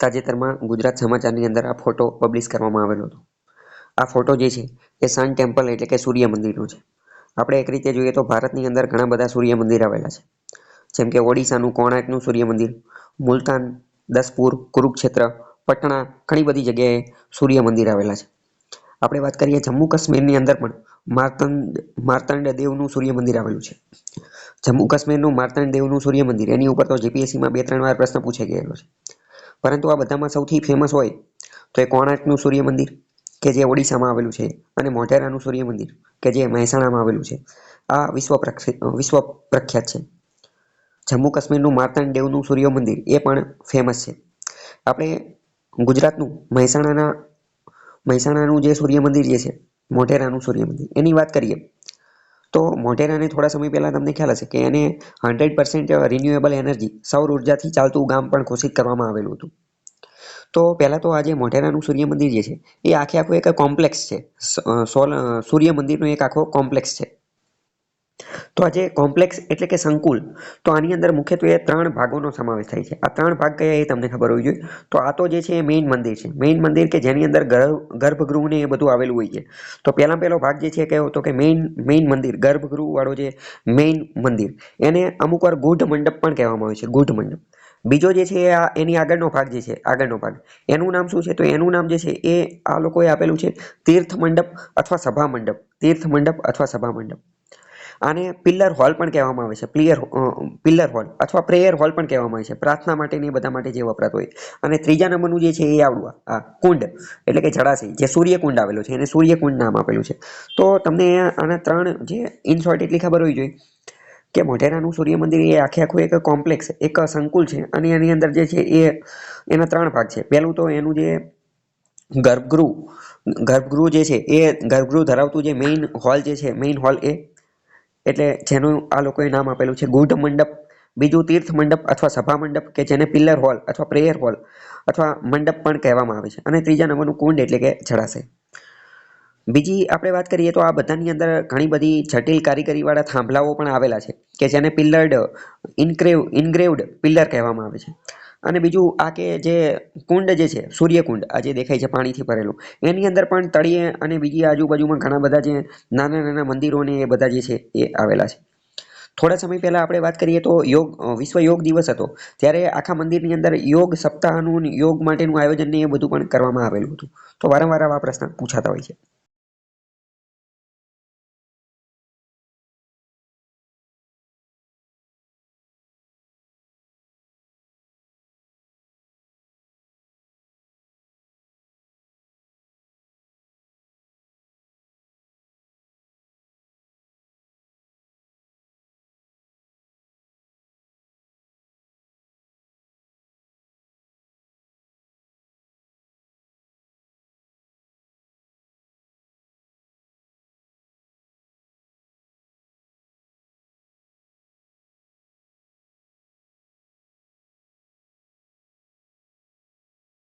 તાજેતરમાં ગુજરાત સમાચારની અંદર આ ફોટો પબ્લિશ કરવામાં આવેલો હતો. આ ફોટો જે છે, એ સન ટેમ્પલ એટલે કે સૂર્ય મંદિરનો છે. આપણે એક રીતે જોઈએ તો ભારતની અંદર ઘણા બધા સૂર્ય મંદિર આવેલા છે. જેમ કે ઓડિશાનું કોણાર્કનું સૂર્ય મંદિર, મુલતાન, દસપુર, કુરુક્ષેત્ર, પટણા, ઘણી બધી જગ્યાએ સૂર્ય મંદિર આવેલા છે. આપણે વાત કરીએ જમ્મુ કાશ્મીરની અંદર પણ માર્તંડ માર્તંડ દેવનું સૂર્ય મંદિર આવેલું છે. જમ્મુ કાશ્મીરનું માર્તંડ દેવનું સૂર્ય મંદિર, એની ઉપર તો જીપીએસસીમાં બે ત્રણ વાર પ્રશ્ન પૂછાઈ ગયેલો છે. પરંતુ આ બધામાં સૌથી ફેમસ હોય તો એ કોણાર્કનું સૂર્ય મંદિર કે જે ઓડિશામાં આવેલું છે અને મોઢેરાનું સૂર્ય મંદિર કે જે મહેસાણામાં આવેલું છે. આ વિશ્વ વિશ્વ પ્રખ્યાત છે. જમ્મુ કાશ્મીરનું માર્તંડ દેવનું સૂર્ય મંદિર એ પણ ફેમસ છે. આપણે ગુજરાતનું મહેસાણાના, મહેસાણાનું જે સૂર્ય મંદિર જે છે, મોઢેરાનું સૂર્ય મંદિર એની વાત કરીએ. તો મોઢેરાને થોડા સમય પહેલાં તમને ખ્યાલ હશે કે એને હંડ્રેડ પર્સન્ટ રિન્યુએબલ એનર્જી, સૌર ઉર્જાથી ચાલતું ગામ પણ ઘોષિત કરવામાં આવેલું હતું. તો પહેલાં તો આજે મોઢેરાનું સૂર્ય મંદિર જે છે, એ આખે આખું એક કોમ્પ્લેક્સ છે. સોલ સૂર્ય મંદિરનો એક આખો કોમ્પ્લેક્સ છે. તો આજે કોમ્પ્લેક્સ એટલે કે સંકુલ, તો આની અંદર મુખ્યત્વે ત્રણ ભાગોનો સમાવેશ થાય છે. આ ત્રણ ભાગ કયા એ તમને ખબર હોવી જોઈએ. તો આ તો જે છે એ મેઇન મંદિર છે. મેઇન મંદિર કે જેની અંદર ગર્ભ ગર્ભગૃહ ને એ બધું આવેલું હોય છે. તો પહેલાં પહેલો ભાગ જે છે કયો તો કે મેઇન મેઇન મંદિર ગર્ભગૃહ વાળો જે મેઇન મંદિર, એને અમુક વાર ગૂઢ મંડપ પણ કહેવામાં આવે છે, ગૂઢ મંડપ. બીજો જે છે એ આ, એની આગળનો ભાગ જે છે, આગળનો ભાગ. એનું નામ શું છે? તો એનું નામ જે છે એ આ લોકોએ આપેલું છે તીર્થ મંડપ અથવા સભા મંડપ. તીર્થ મંડપ અથવા સભા મંડપ. આને પિલ્લર હોલ પણ કહેવામાં આવે છે. પ્લિયર પિલ્લર હોલ અથવા પ્રેયર હોલ પણ કહેવામાં આવે છે. પ્રાર્થના માટે એ બધા માટે જે વપરાતો હોય. અને ત્રીજા નંબરનું જે છે એ આવડું આ કુંડ એટલે કે જળાશય, જે સૂર્યકુંડ આવેલો છે. એને સૂર્યકુંડ નામ આપેલું છે. તો તમને આના ત્રણ જે ઇન શોર્ટ એટલી ખબર હોવી જોઈએ કે મોઢેરાનું સૂર્ય મંદિર એ આખે આખું એક કોમ્પ્લેક્સ એક સંકુલ છે અને એની અંદર જે છે એ, એના ત્રણ ભાગ છે. પહેલું તો એનું જે ગર્ભગૃહ ગર્ભગૃહ જે છે એ ગર્ભગૃહ ધરાવતું જે મેઇન હોલ જે છે મેઇન હોલ એ એટલે જેનું આ લોકોએ નામ આપેલું છે ગૂઢ મંડપ, બીજું તીર્થ મંડપ અથવા સભા મંડપ કે જેને પિલ્લર હોલ અથવા પ્રેયર હોલ અથવા મંડપ પણ કહેવામાં આવે છે. અને ત્રીજા નંબરનું કુંડ એટલે કે જળાશય. બીજી આપણે વાત કરીએ તો આ બધાની અંદર ઘણી બધી જટિલ કારીગરીવાળા થાંભલાઓ પણ આવેલા છે કે જેને પિલ્લર્ડ, ઇન્ક્રેવ, ઇન્ગ્રેવડ પિલ્લર કહેવામાં આવે છે. અને બીજું આ કે જે કુંડ જે છે, સૂર્યકુંડ, આ જે દેખાય છે પાણીથી ભરેલું, એની અંદર પણ તળિયે અને બીજી આજુબાજુમાં ઘણા બધા જે નાના નાના મંદિરોને એ બધા જે છે એ આવેલા છે. થોડા સમય પહેલાં આપણે વાત કરીએ તો યોગ વિશ્વ યોગ દિવસ હતો, ત્યારે આખા મંદિરની અંદર યોગ સપ્તાહનું યોગ માટેનું આયોજન એ બધું પણ કરવામાં આવેલું હતું. તો વારંવાર આવા પ્રશ્ન પૂછાતા હોય છે.